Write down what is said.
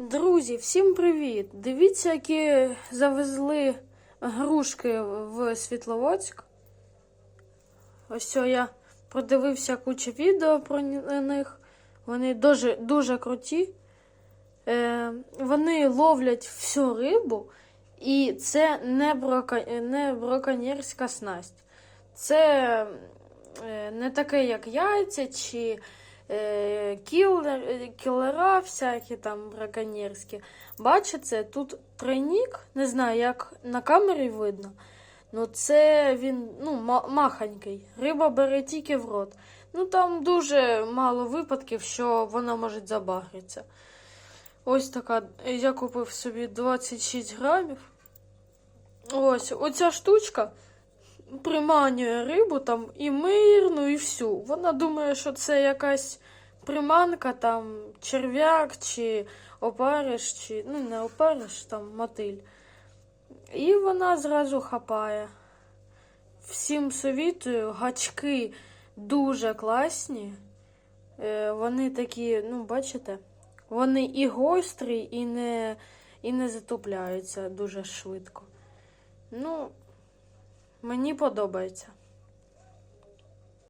Друзі, всім привіт! Дивіться, які завезли грушки в Світловодськ. Ось я продивився кучу відео про них. Вони дуже, дуже круті. Е, вони ловлять всю рибу, і це не, брока, не браконьєрська снасть. Це е, не таке, як яйця чи е, кілер, е, кілера, всякі там браконьєрські. Бачите, тут тройник, не знаю, як на камері видно. Ну, це він ну, маханький. Риба бере тільки в рот. Ну там дуже мало випадків, що вона може забагритися. Ось така. Я купив собі 26 грамів. Ось, оця штучка приманює рибу там і мирну, і всю. Вона думає, що це якась приманка, там черв'як чи опариш, чи ну не опариш, там мотиль. І вона зразу хапає. Всім совітую, гачки дуже класні. Е, вони такі, ну, бачите, вони і гострі, і не, і не затупляються дуже швидко. Ну, мені подобається.